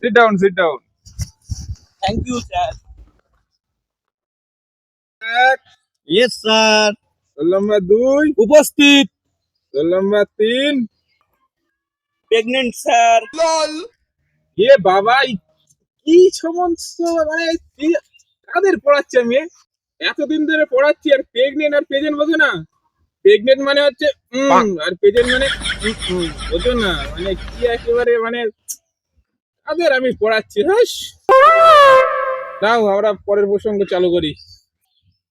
Sit down sit down thank you sir এক yes sir roll number দুই উপস্থিত number তিন প্রেগনেন্ট স্যার এ বাবা কি সমস্ত মানে কাদের পড়াচ্ছি আমি? এতদিন ধরে পড়াচ্ছি আর প্রেগনেন্ট আর পেজেন্ট বোঝো না। প্রেগনেন্ট মানে হচ্ছে উম, আর পেজেন্ট মানে বোঝো না মানে কি একেবারে মানে কাদের আমি পড়াচ্ছি হাস দাও আমরা পরের প্রসঙ্গ চালু করি।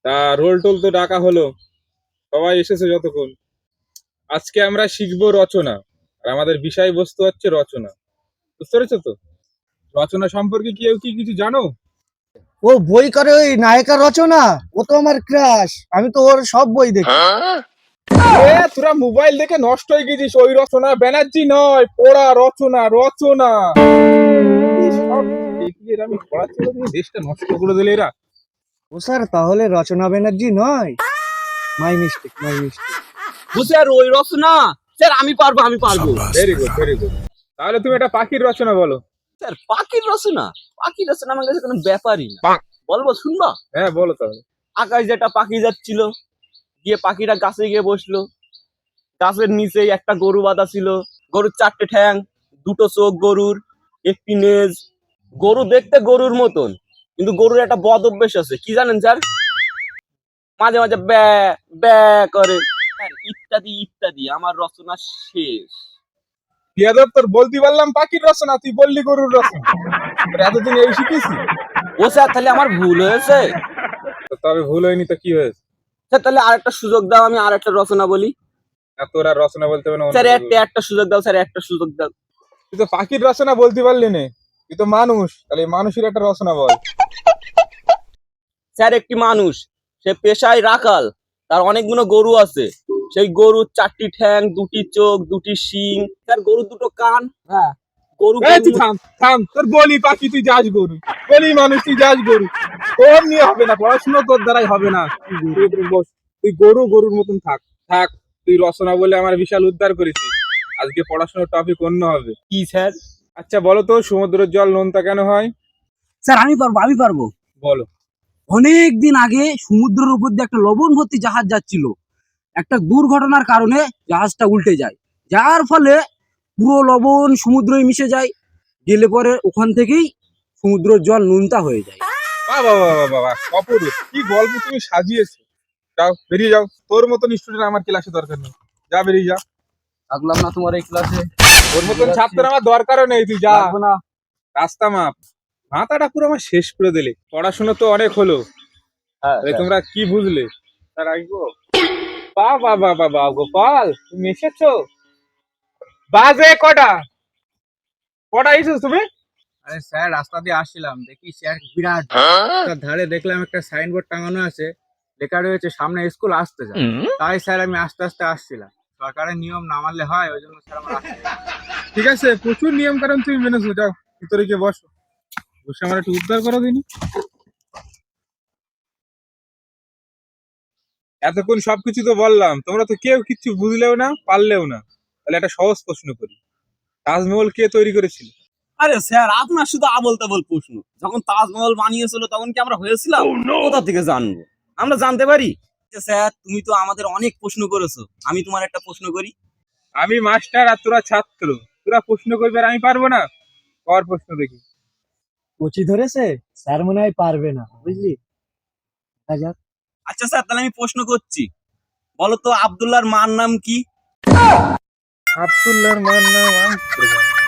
তা রোল টোল তো ডাকা হলো সবাই এসেছে যতক্ষণ। আজকে আমরা শিখব রচনা আর আমাদের বিষয়বস্তু হচ্ছে রচনা। বুঝতে পেরেছ তো? রচনা সম্পর্কে কেউ কি কিছু জানো? ও বই করে ওই নায়িকা রচনা? ও তো আমার ক্রাশ আমি তো ওর সব বই দেখি। এ তোরা মোবাইল দেখে নষ্ট হয়ে গেছিস। ওই রচনা ব্যানার্জি নয় পড়া রচনা রচনা। আমি পড়াচ্ছি দেশটা নষ্ট করে দিলে এরা। ও স্যার তাহলে রচনা ব্যানার্জি নয়? মাই মিস্টেক মাই মিস্টেক ও স্যার ওই রচনা। স্যার আমি পারব আমি পারব। ভেরি গুড ভেরি গুড তাহলে তুমি একটা পাখির রচনা বলো। স্যার পাখির রচনা? পাখির রচনা আমার কাছে কোনো ব্যাপারই না। বলব শুনবা? হ্যাঁ বলো তাহলে। আকাশ যেটা পাখি যাচ্ছিল গিয়ে পাখিটা গাছে গিয়ে বসল। গাছের নিচেই একটা গরু বাঁধা ছিল। গরুর চারটে ঠ্যাং দুটো চোখ গরুর একটি নেজ। গরু দেখতে গরুর মতন কিন্তু গরুর একটা বদ অভ্যেস আছে। কি জানেন স্যার? মাঝে মাঝে ব্যা ব্যা করে। ইত্যাদি ইত্যাদি আমার রচনা শেষ। বিয়াদব তোর বলতে পারলাম পাখির রচনা তুই বললি গরুর রচনা। এতদিন এই শিখেছি। ও স্যার তাহলে আমার ভুল হয়েছে। তবে ভুল হয়নি তো কি হয়েছে? স্যার তাহলে আরেকটা সুযোগ দাও আমি আরেকটা রচনা বলি। আর তোর আর রচনা বলতে হবে স্যার একটা একটা সুযোগ দাও স্যার একটা সুযোগ দাও। তুই তো পাখির রচনা বলতে পারলি না। তুই তো মানুষ তাহলে মানুষের একটা রচনা বল। স্যার একটি মানুষ সে পেশায় রাখাল তার অনেকগুলো গরু আছে। সেই গরুর চারটি ঠ্যাং দুটি চোখ দুটি শিং। স্যার গরুর দুটো কান। হ্যাঁ। গরু গরু- থাম থাম। তোর বলি পাখি তুই যাস গরু। বলি মানুষ তুই যাস গরু। তোর নিয়ে হবে না পড়াশোনা তোর দ্বারাই হবে না। তুই গরু গরুর মতন থাক থাক তুই রচনা বলে আমার বিশাল উদ্ধার করেছিস। আজকে পড়াশোনার টপিক অন্য হবে। কি স্যার? আচ্ছা বলো তো সমুদ্রের জল নোনতা কেন হয়? স্যার আমি পারব আমি পারব। বলো। অনেক দিন আগে সমুদ্রের উপর দিয়ে একটা লবণ ভর্তি জাহাজ যাচ্ছিল। একটা দুর্ঘটনার কারণে জাহাজটা উল্টে যায়। যার ফলে পুরো লবণ সমুদ্রে মিশে যায়। গেলে পরে ওখান থেকেই সমুদ্রের জল নুনতা হয়ে যায়। বাবা বাবা বাবা অপরূপ। কি গল্প তুমি সাজিয়েছো। যাও বেরিয়ে যাও। তোর মতন স্টুডেন্ট আমার ক্লাসে দরকার নেই। যা বেরিয়ে যা। থাকলাম না তোমার এই ক্লাসে ওর মতন ছাত্র আমার দরকারও নেই তুই যা। না। রাস্তা মাপ। মাথাটা পুরো আমার শেষ করে দিলে। পড়াশোনা তো অনেক হলো। হ্যাঁ, তাহলে তোমরা কি বুঝলে? স্যার আসব বা বা বা বা বা গোপাল তুমি এসেছ? বাজে কটা? কটা এসেছ তুমি? আরে স্যার রাস্তা দিয়ে আসছিলাম। দেখি স্যার বিরাট। তার ধারে দেখলাম একটা সাইনবোর্ড টাঙানো আছে। লেখা রয়েছে সামনে স্কুল আসতে যায় তাই স্যার আমি আস্তে আস্তে আসছিলাম। সরকারের নিয়ম না মানলে হয় ওই জন্য স্যার আমার ঠিক আছে প্রচুর নিয়ম কারণ তুমি মেনেছো যাও ভিতরে গিয়ে বসো। বসে আমার একটু উদ্ধার করো দিনি এতক্ষণ সবকিছু তো বললাম। তোমরা তো কেউ কিচ্ছু বুঝলেও না পারলেও না। তাহলে একটা সহজ প্রশ্ন করি। তাজমহল কে তৈরি করেছিল? আরে স্যার আপনার শুধু আবল তাবল প্রশ্ন। যখন তাজমহল বানিয়েছিল তখন কি আমরা হয়েছিলাম? কোথা থেকে জানব? আমরা জানতে পারি? যে স্যার তুমি তো আমাদের অনেক প্রশ্ন করেছ। আমি তোমার একটা প্রশ্ন করি। আমি মাস্টার আর তোরা ছাত্র। তোরা প্রশ্ন করবি আর আমি পারব না? কর প্রশ্ন দেখি। কচি ধরেছে? স্যার মনে হয় পারবে না বুঝলি? আচ্ছা স্যার তাহলে আমি প্রশ্ন করছি। বলো তো আব্দুল্লাহর মার নাম কি? আব্দুল্লাহর মার নাম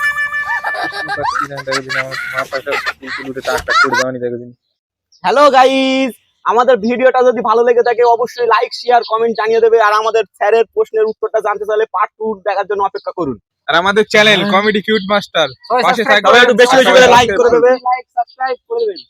হ্যালো গাইস আমাদের ভিডিওটা যদি ভালো লেগে থাকে অবশ্যই লাইক শেয়ার কমেন্ট জানিয়ে দেবে। আর আমাদের স্যারের প্রশ্নের উত্তরটা জানতে চাইলে পার্ট টু দেখার জন্য অপেক্ষা করুন। আর আমাদের চ্যানেল কমেডি কিউট মাস্টার পাশে থাকবে একটু বেশি বেশি করে লাইক করে দেবে। লাইক সাবস্ক্রাইব করে দেবেন।